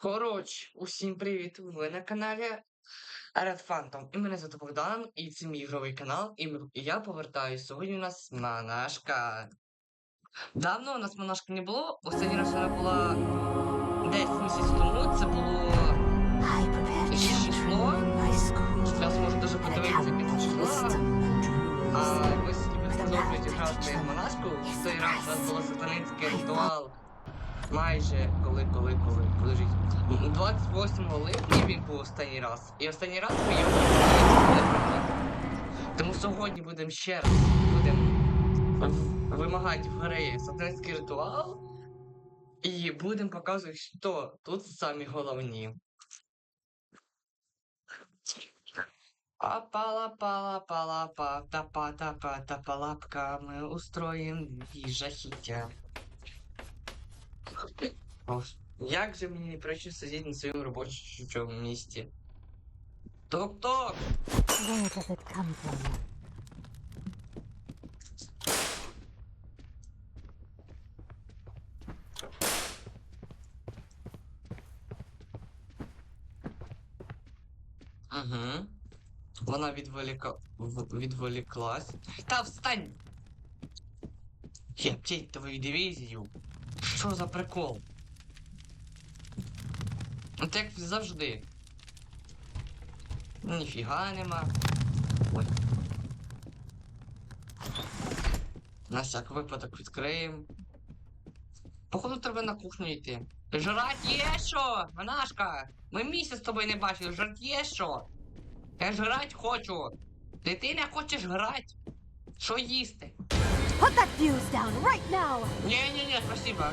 Коротше, усім привіт! Ви на каналі Red Phantom. І мене звати Богдан, і це мій ігровий канал, і, я повертаюсь. Сьогодні у нас монашка. Давно у нас монашки не було. Останній раз вона була десь місяць тому. Це було. School Зараз можу дуже подивитися під and А ви продовжуєте грати монашку. В той раз у нас було сатанинський ритуал. Майже коли, коли, коли, коли жить. 28 липня він був останній раз. І останній раз ми його. Тому сьогодні будемо ще раз будемо вимагати в гри сатанинський ритуал. І будемо показувати, що тут самі головні. апала пала пала па та па та па та палапка ми устроїм їй жахіття. Як же мені не пройти сидіти на своєму робочому місці? Ток-ток! Where does it come from? Угу. Вона відволіка... в- відволіклась. Та встань! Я птіть твою дивізію. Що за прикол? От як завжди. Ніфіга нема. Ой. На всяк випадок відкриємо. Походу треба на кухню йти. Жрать є що? Монашка! Ми місяць з тобою не бачили, жрать є що? Я жрать хочу. Дитина хочеш грати? Що їсти? Put that fuse down right now! Ні-ні-ні, спасибо.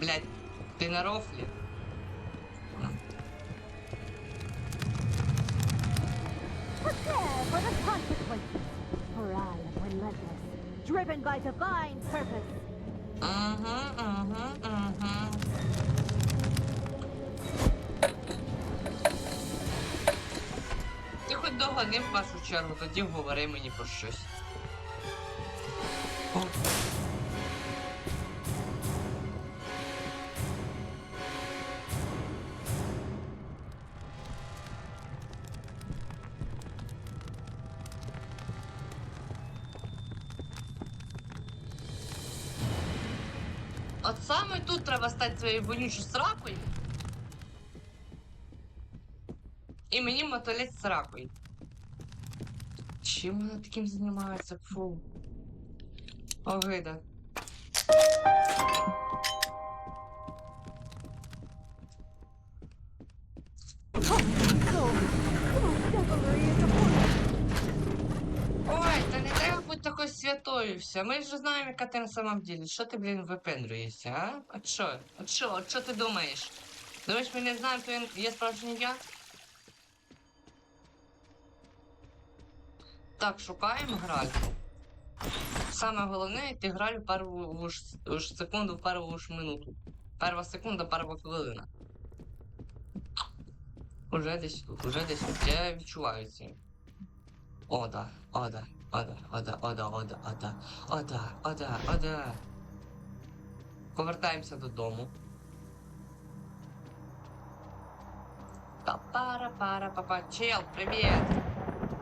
Блять, ти на рофлі? Prepare for the consequences, for I am relentless, driven by divine. Ти хоч догони в першу чергу, тоді говори мені про щось. Стати своєю вонючою сракою. І мені мотолець сракою. Чим вона таким займається? Фу. Огида. Вся. Ми ж знаємо, яка ти на самом деле. Що ти, блін, випендрюєшся, а? От що? От що? От що ти думаєш? Думаєш, ми не знаємо, хто він є справжній я? Так, шукаємо гральку. Саме головне, ти граль в першу ж, секунду, в першу ж минуту. Перша секунда, перша хвилина. Уже десь, уже десь я відчуваю це. Ода, ода, ода, ода, ода, ода, ода, ода, ода, ода. Повертаємося додому. Та пара папа чел, привіт!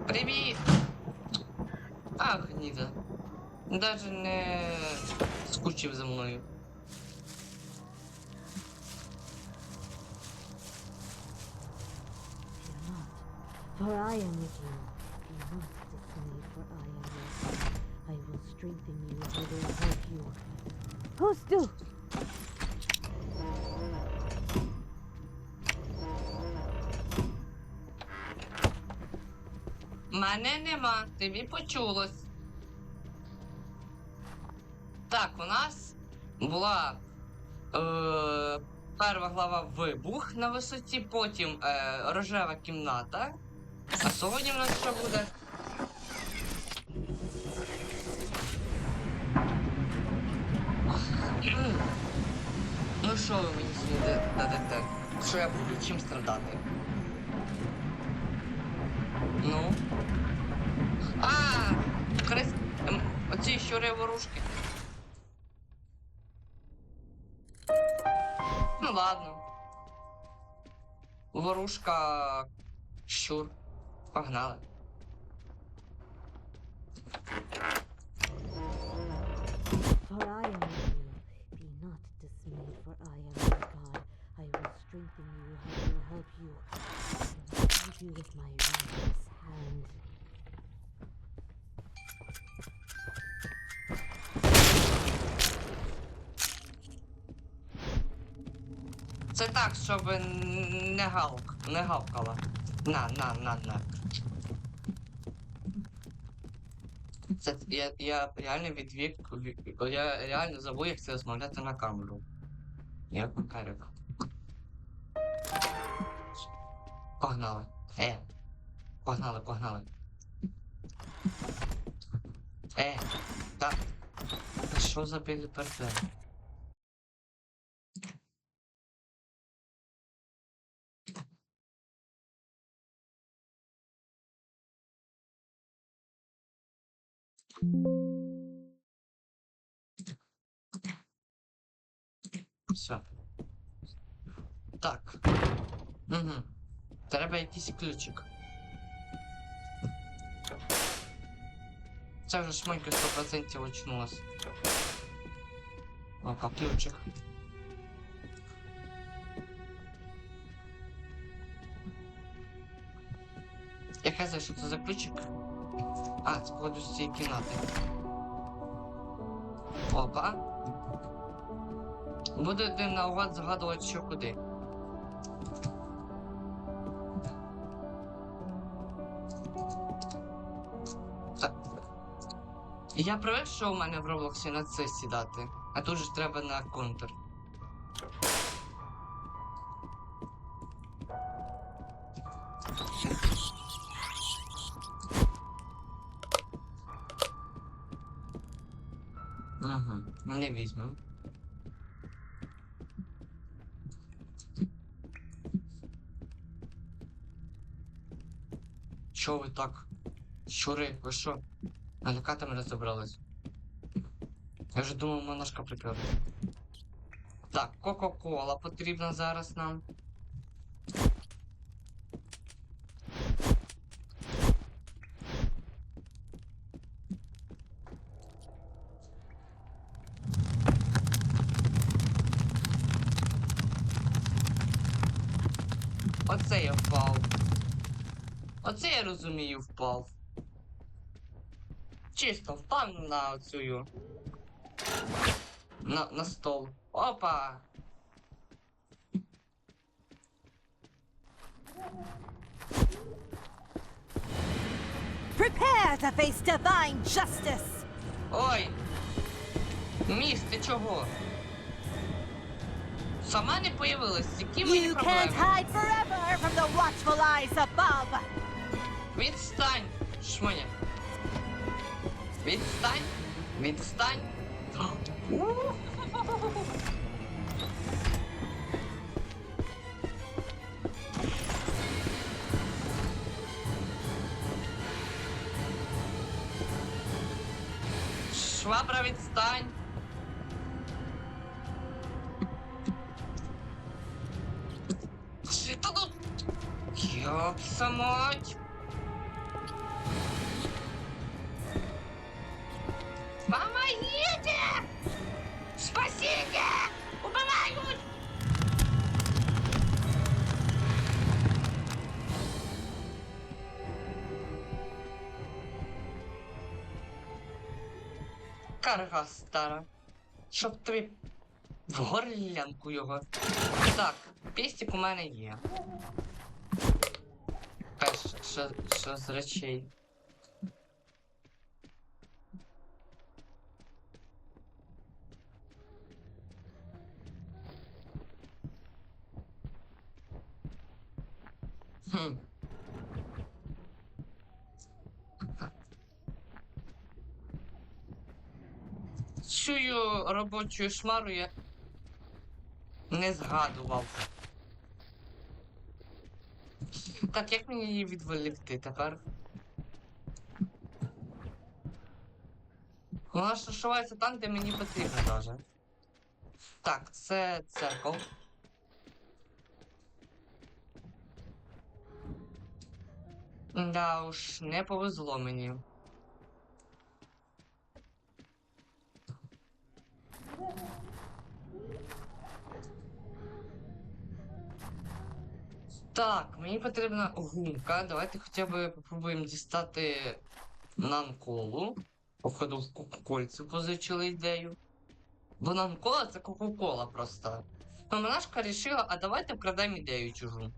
Привіт! А, гніда. Даже не скучив за мною. For I am with you. For I am your God. I will strengthen you, I will help you. Who still? Мене нема, тобі почулось. Так, у нас була е, перша глава вибух на висоті, потім е, рожева кімната. А сьогодні в нас що буде? Що ви мені сьогодні дадете? Що я буду чим страдати? Ну? А, щури ворушки. Ну ладно. Ворушка щур. Погнали. For I am your God. I will strengthen you. I will help you. I will guide you with my righteous hand. Це так, щоб не галк, не гавкала. На, на, на, на. Це я, я реально відвік. Я реально забув, як це розмовляти на камеру. Як Макарик. Погнали. Е. Погнали, погнали. Е. Та. Та Що за білі перде? Все. Так. Угу. Треба якийсь ключик. Це вже шмонька 100% очнулась. Опа, ключик. Я казав, що це за ключик? А, походу з цієї кімнати. Опа. Буде один наугад загадувати, що куди. Я привик, що у мене в Роблоксі на це сідати, а тут же треба на контур. Угу, не візьму. Чо ви так? Щури, ви що? Налякати мене забрались. Я вже думав, монашка приперла. Так, Кока-Кола потрібна зараз нам. Оце я впав. Оце я розумію впав. Чисто впав на цю. На, на стол. Опа! Prepare to face divine justice! Ой! Міс, ти чого? Сама не появилась, які мені You can't hide forever from the watchful eyes above! Відстань! Шмоня. Відстань! Відстань! Швабра, відстань! Що тут? Карга стара. Щоб тобі в горлянку його. Так, пістик у мене є. Перше, що, що з речей? Хм. Цю робочу шмару я не згадував. Так, як мені її відволікти тепер? Вона ж розшивається там, де мені потрібно даже. Так, це церков. Да уж, не повезло мені. Так, мені потрібна гумка. Давайте хоча б попробуємо дістати нанколу. Походу в кокольцю позичили ідею. Бо нанкола це Кока-Кола просто. Монашка рішила, а давайте вкрадемо ідею чужу.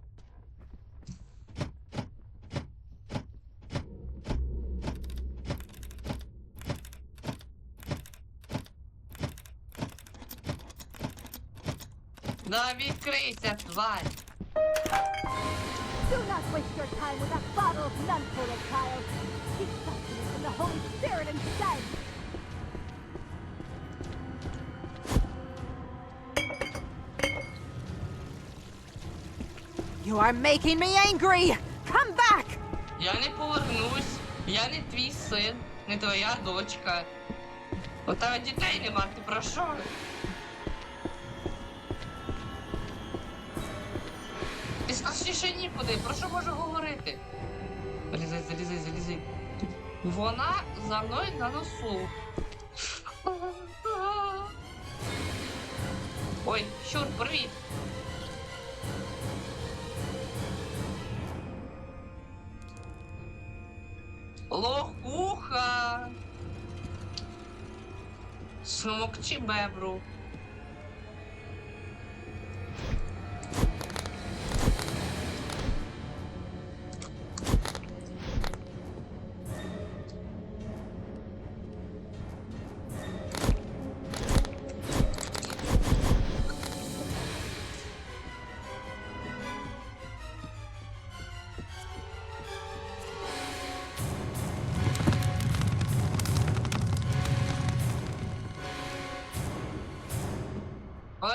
Да відкрийся, тварь! Do not waste your time with a bottled nuncola, child. Seek sustenance in the Holy Spirit instead. You are making me angry! Come back! Я не повернусь, я не твій син, не твоя дочка. У тебе дітей нема, ти про що? Ти нікуди, про що можу говорити? Залізай, залізай, залізай. Вона за мною на носу. Ой, щур, привіт. Лохуха. Смокчи бебру.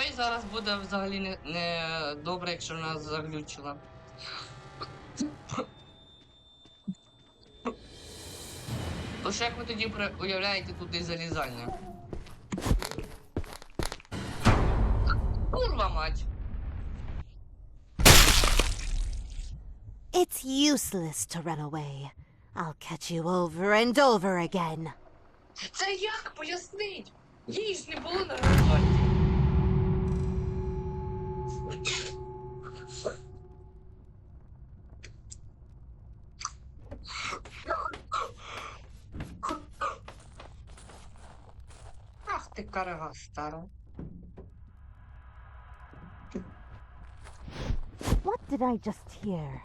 Ой, зараз буде взагалі не, не добре, якщо нас заглючила. Тож як ви тоді уявляєте тут і залізання? Курва мать! It's useless to run away. I'll catch you over and over again. Це як пояснить? Їй ж не було на роботі. Ах ти карга стара. What did I just hear?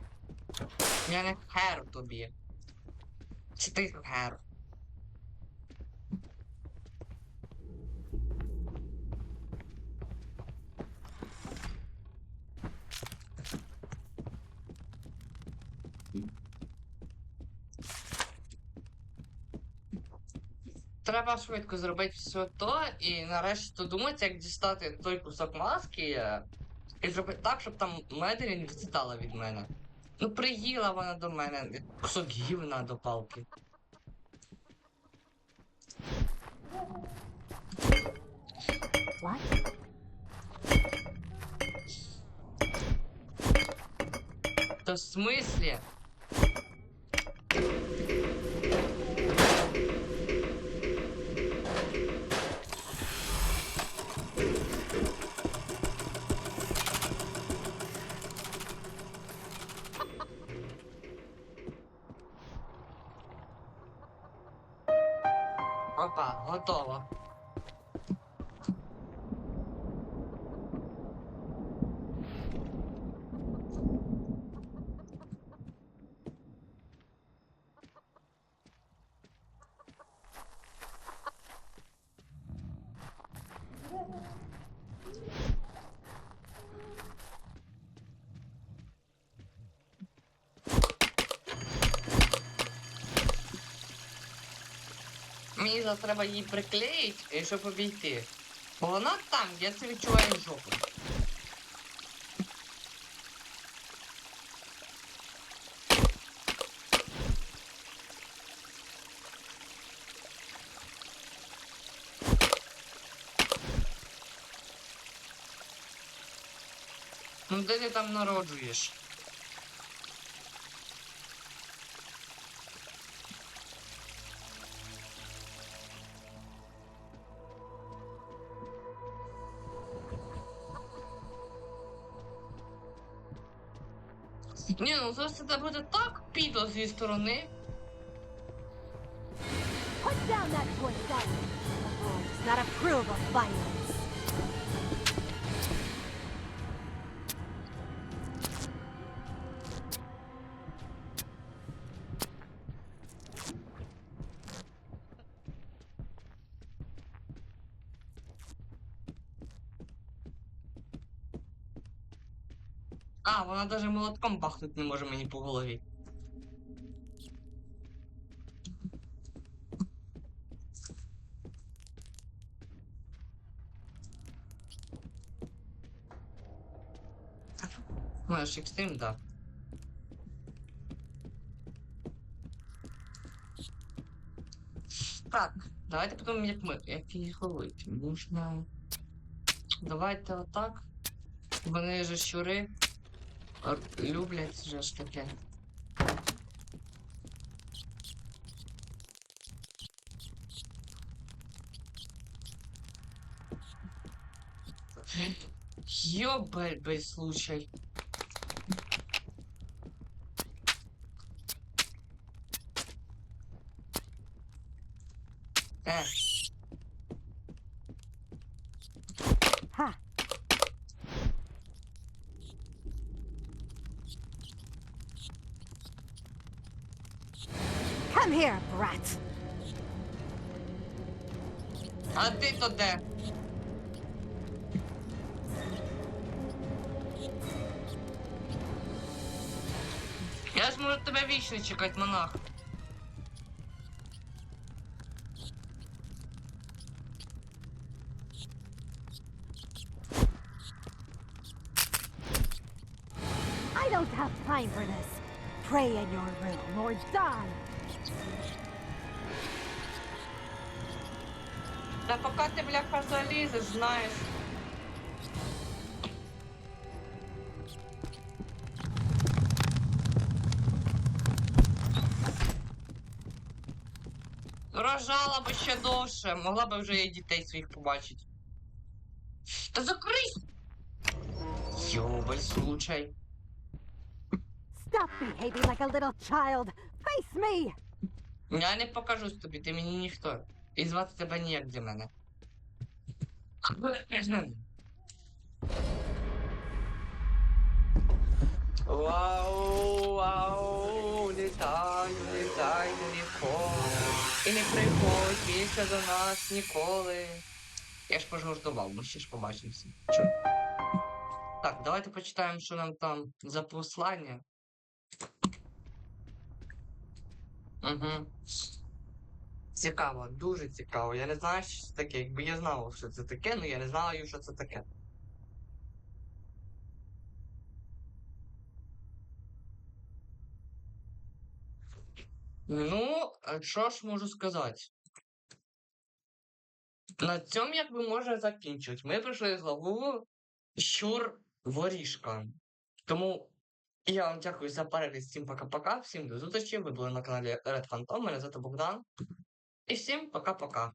Я не хер тобі. Чи ти хер? Треба швидко зробити все то і нарешті додуматися, як дістати той кусок маски і зробити так, щоб там Меделін відстала від мене. Ну, приїла вона до мене. Кусок гівна до палки. What? Та в смислі? Опа, готово. зараз треба її приклеїти, е, щоб обійти. Бо вона там, я це відчуваю жопу. Ну де ти там народжуєш? Ну зараз це буде так підо зі сторони. Put down that toy gun. Does not approve of violence. Вона даже молотком бахнуть не може мені по голові. Маєш екстрим, да. Так, давайте подумаємо, як ми, як їх ловити. Можна. Давайте отак. Вони же щури. А, Люблять же ж таке. Ёбай, случай. Э, here, brat. а ти то де? Я ж можу тебе вічно чекати, монах. I don't have time for this. Pray in your room or die. Та поки ти, бляха, залізеш, знаєш. Рожала би ще довше, могла би вже і дітей своїх побачити. Та закрий! Йобай, случай. Stop behaving like a little child. Face me. Я не покажусь тобі, ти мені ніхто. І звати тебе ніяк для мене. Вау, вау, літаю, літаю легко. І не приходь більше до нас ніколи. Я ж пожартував, ми ще ж побачимося. Чо? Так, давайте почитаємо, що нам там за послання. Угу. Цікаво, дуже цікаво. Я не знаю, що це таке. Якби я знав, що це таке, але я не знаю, що це таке. Ну, що ж можу сказати? На цьому якби можна закінчити. Ми пройшли главу Щур Воріжка. Тому я вам дякую за перегляд. Всім пока-пока, всім до зустрічі. Ви були на каналі Red Phantom, мене звати Богдан. І всім пока-пока.